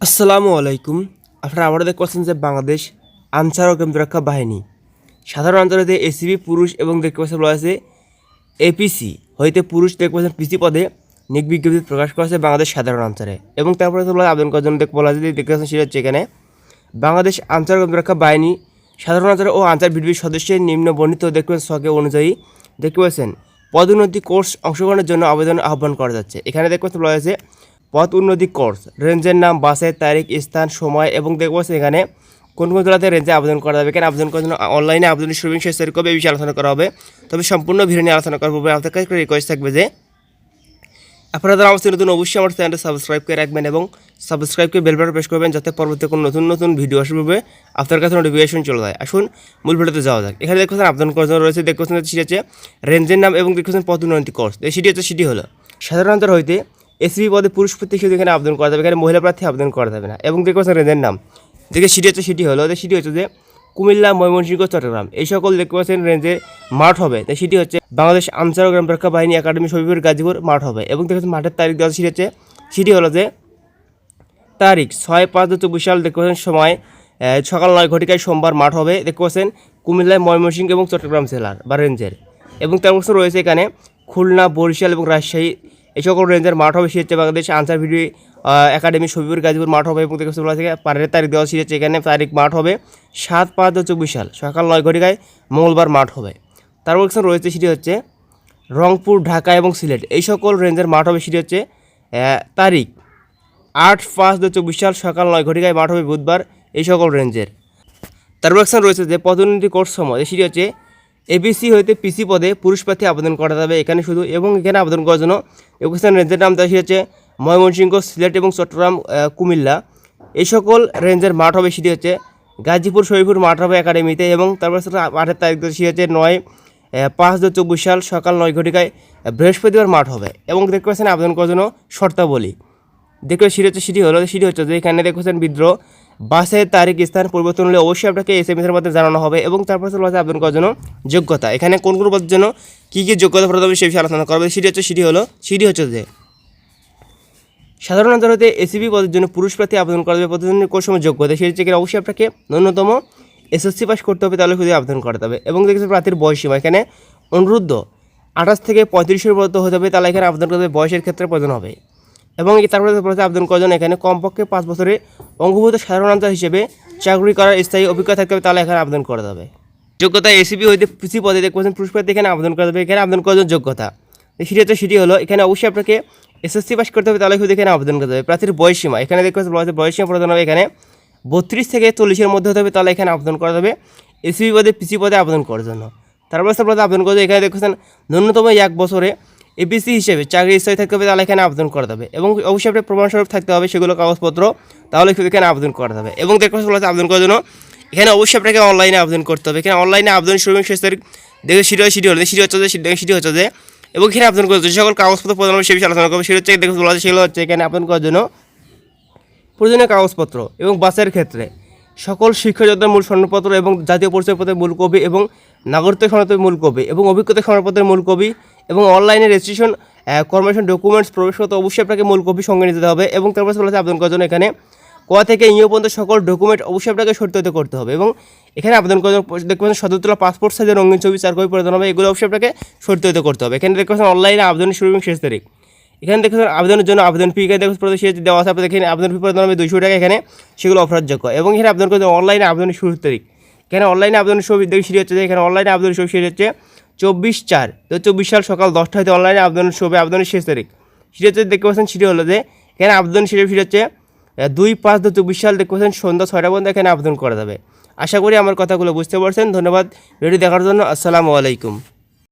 আসসালামু আলাইকুম। আপনারা আবারও দেখতে পাচ্ছেন যে বাংলাদেশ আনসার ও কেন্দ্ররক্ষা বাহিনী। সাধারণ অঞ্চলে এসিবি পুরুষ এবং দেখতে পাচ্ছেন বলা আছে এপিসি হইতে পুরুষ দেখতে পাচ্ছেন পিসি পদে নিক বিজ্ঞপ্তি প্রকাশ করা করেছে বাংলাদেশ সাধারণ অঞ্চলে এবং তারপরে তোমরা আবেদন করার জন্য দেখতে বলা যে দেখতে পাচ্ছেন সেটা হচ্ছে এখানে বাংলাদেশ আনসার ও কেন্দ্ররক্ষা বাহিনী সাধারণ অঞ্চলে ও আনসার বিডিবির সদস্যের নিম্ন বর্ণিত দেখতে পাচ্ছেন ছকে অনুযায়ী দেখতে পাচ্ছেন পদোন্নতি কোর্স অংশগ্রহণের জন্য আবেদন আহ্বান করা যাচ্ছে। এখানে দেখতে পাচ্ছেন বলা হয়েছে পথ উন্নতি কোর্স রেঞ্জের নাম, বাসের তারিখ, স্থান, সময় এবং দেখব এখানে কোন কোন জেলাতে রেঞ্জে আবেদন করা যাবে। এখানে আবেদন করার জন্য অনলাইনে আবেদনের শুরু শেষ তারিখ কবে এই বিষয়ে আলোচনা করা হবে। তবে সম্পূর্ণ ভিডিও নিয়ে আলোচনা করার পূর্বে আপনার কাছে রিকোয়েস্ট থাকবে যে, আপনারা যারা আমার নতুন, অবশ্যই আমার চ্যানেলটা সাবস্ক্রাইব করে রাখবেন এবং সাবস্ক্রাইব করে বেল বাটন প্রেস করবেন যাতে পরবর্তী কোনো নতুন নতুন ভিডিও আসবে আপনার কাছে নোটিফিকেশন চলে যায়। আসুন, মূল ভিডিওতে যাওয়া যাক। এখানে দেখছেন আবেদন করার জন্য রয়েছে দেখছেন সেটি হচ্ছে রেঞ্জের নাম এবং দেখছেন পদ উন্নতি কোর্স সেটি হচ্ছে, সেটি হলো, সাধারণত হইতে এসবি পদে পুরুষ প্রার্থী হিসেবে এখানে আবেদন করা যাবে, এখানে মহিলা প্রার্থী আবেদন করা যাবে না। এবং দেখছেন রেঞ্জের নাম। দেখে সিটি হচ্ছে, সেটি হলো সেটি হচ্ছে যে কুমিল্লা, ময়মনসিংহ, চট্টগ্রাম, এই সকল দেখতে পাচ্ছেন রেঞ্জে মাঠ হবে। তাই সেটি হচ্ছে বাংলাদেশ আনসার গ্রাম রক্ষা বাহিনী একাডেমি শহীদপুর গাজীপুর মাঠ হবে। এবং দেখেছেন মাঠের তারিখ দেওয়া সেটি হচ্ছে, সেটি হলো যে তারিখ ছয় পাঁচ দু চব্বিশ সাল, দেখতে পাচ্ছেন সময় সকাল নয় ঘটিকায় সোমবার মাঠ হবে। দেখতে পাচ্ছেন কুমিল্লায় ময়মনসিংহ এবং চট্টগ্রাম জেলার বা রেঞ্জের। এবং তার রয়েছে এখানে খুলনা, বরিশাল এবং রাজশাহী এই সকল রেঞ্জের মাঠ হবে সে হচ্ছে বাংলাদেশ আনসার ভিডিও একাডেমি শহীদপুর গাজীপুর মাঠ হবে এবং থেকে। পারের তারিখ দেওয়া সেটি হচ্ছে এখানে তারিখ মাঠ হবে সাত পাঁচ দু চব্বিশ সাল, সকাল নয় ঘটিকায় মঙ্গলবার মাঠ হবে। তারপর পাশে রয়েছে, সেটি হচ্ছে রংপুর, ঢাকা এবং সিলেট, এই সকল রেঞ্জের মাঠ হবে, সেটি হচ্ছে তারিখ আট পাঁচ দু চব্বিশ সাল, সকাল নয় ঘটিকায় মাঠ হবে বুধবার, এই সকল রেঞ্জের। তারপর অপশন রয়েছে যে পদোন্নতি কোর্স সময়, সেটি হচ্ছে এবিসি হইতে পিসি পদে পুরুষ প্রার্থী আবেদন করা যাবে। এখানে শুধু এবং এখানে আবেদন করার জন্য একুশন রেঞ্জের নাম দেওয়া হচ্ছে ময়মনসিংহ, সিলেট এবং চট্টগ্রাম কুমিল্লা। এই সকল রেঞ্জের মাঠ হবে সেটি হচ্ছে গাজীপুর শরীফপুর মাঠ হবে একাডেমিতে এবং তারপর মাঠের তারিখ দেওয়া হচ্ছে নয় পাঁচ দু চব্বিশ সাল সকাল নয় ঘটিকায় বৃহস্পতিবার মাঠ হবে এবং দেখতে পাচ্ছেন আবেদন করার জন্য শর্তাবলী। দেখো সেটি হচ্ছে সেটি হলো সেটি হচ্ছে যে এখানে দেখছেন বিদ্রোহ। বাসের তারিখ, স্থান, পরিবর্তন হলে অবশ্যই আপনাকে এস এম এর মধ্যে জানানো হবে এবং তারপর হচ্ছে বাসে আবেদন করার জন্য যোগ্যতা। এখানে কোন কোন পদের জন্য কী কী যোগ্যতা প্রদান হবে সেই বিষয়ে আলোচনা করবে সেটি হচ্ছে, সেটি হলো, সেটি হচ্ছে যে সাধারণ আদালতে এসিবি পদের জন্য পুরুষ প্রার্থী আবেদন করা যাবে। জন্য কোন সময় যোগ্যতা সেটি হচ্ছে অবশ্যই আপনাকে ন্যূনতম এসএসসি পাস করতে হবে, তাহলে শুধু আবেদন করাতে হবে। এবং দেখছেন প্রার্থীর বয়স সীমা, এখানে অনুরুদ্ধ আঠাশ থেকে পঁয়ত্রিশের মধ্যে হতে হবে, তাহলে এখানে আবেদন করতে হবে। বয়সের ক্ষেত্রে প্রয়োজন হবে। এবং তারপরে বলেছে আবেদন করার জন্য এখানে কমপক্ষে পাঁচ বছরে অঙ্গভূত সাধারণ আনসার হিসেবে চাকরি করার স্থায়ী অভিজ্ঞতা থাকতে হবে, তাহলে এখানে আবেদন করা যাবে। যোগ্যতা এসিপি হইতে পিসি পদে পুরুষ প্রার্থী এখানে আবেদন করা যাবে, এখানে আবেদন করার যোগ্যতা। সেটি হচ্ছে, সেটি হলো, এখানে অবশ্যই আপনাকে এসএসসি পাস করতে হবে, তাহলে শুধু এখানে আবেদন করতে হবে প্রার্থীর বয়স সীমা এখানে দেখতে পাচ্ছেন হয়েছে প্রদান হবে এখানে বত্রিশ থেকে চল্লিশের মধ্যে হতে হবে, তাহলে এখানে আবেদন করা যাবে। এসিপি পদে পিসি পদে আবেদন করার জন্য। তারপর আবেদন করতে এখানে দেখছেন ন্যূনতম এক বছরে এপিসি হিসেবে চাকরি স্থায়ী থাকতে হবে, তাহলে এখানে আবেদন করা যাবে। এবং অবশ্যই আপনার প্রমাণস্বরূপ থাকতে হবে সেগুলো কাগজপত্র, তাহলে এখানে আবেদন করা যাবে। এবং দেখতে আবেদন করার জন্য এখানে অবশ্যই আপনাকে অনলাইনে আবেদন করতে হবে। এখানে অনলাইনে আবেদন শুরু শেষ তারিখ দেখে সিটি হয় সিটি হলে সিটি হচ্ছে যে সিটি হচ্ছে যে, এবং এখানে আবেদন করতে সকল কাগজপত্র প্রদান হবে সে বিষয়ে আলোচনা করবে। সেটা হচ্ছে, দেখে বলা সেগুলো হচ্ছে এখানে আবেদন করার জন্য প্রয়োজনীয় কাগজপত্র এবং বাসের ক্ষেত্রে। সকল শিক্ষাযোদ্ধার মূল সনদপত্র এবং জাতীয় পরিচয়পত্রের মূল কবি এবং নাগরিকত্ব সনদের মূল কবি এবং অভিজ্ঞতা সনদপত্রের মূল কবি এবং অনলাইনে রেজিস্ট্রেশন কর্মেশন ডকুমেন্টস প্রবেশগত অবশ্যই আপনাকে মূল কপি সঙ্গে নিতে হবে এবং তারপর বলেছে আবেদন করার জন্য এখানে। ক থেকে ইয়ে পর্যন্ত সকল ডকুমেন্ট অবশ্যই আপনাকে সত্যায়িত করতে হবে এবং এখানে আবেদন করার জন্য দেখবেন সদরতলা পাসপোর্ট সাইজের রঙিন ছবি, চার কপি প্রদান হবে। এগুলো অবশ্যই আপনাকে সত্যায়িত করতে হবে। এখানে দেখবেন অনলাইনে আবেদনের শুরু এবং শেষ তারিখ। এখানে দেখুন আবেদনের জন্য আবেদন ফি এখানে দেখুন প্রতি সে দেওয়া আছে আপনাদের এখানে আবেদন ফি প্রদান হবে দুইশো টাকা, এখানে সেগুলো অফারযোগ্য এবং এখানে আবেদন করতে অনলাইনে আবেদনের শুরুর তারিখ। এখানে অনলাইনে আবেদনের ছবি দেখি সেটি হচ্ছে এখানে অনলাইনে আবেদনের ছবি সেটি হচ্ছে চব্বিশ চার। দু চব্বিশ সাল সকাল দশটা হতে অনলাইনে আবেদনের ছবি আবেদনের শেষ তারিখ। সেটি হচ্ছে দেখতে পাচ্ছেন, সেটি হলো যে এখানে আবেদন সেটি সেটি হচ্ছে দুই পাঁচ দু চব্বিশ সাল দেখতে পাচ্ছেন, সন্ধ্যা ছয়টা পর্যন্ত এখানে আবেদন করা যাবে। আশা করি আমার কথাগুলো বুঝতে পারছেন। ধন্যবাদ। ভিডিও দেখার জন্য আসসালামু আলাইকুম।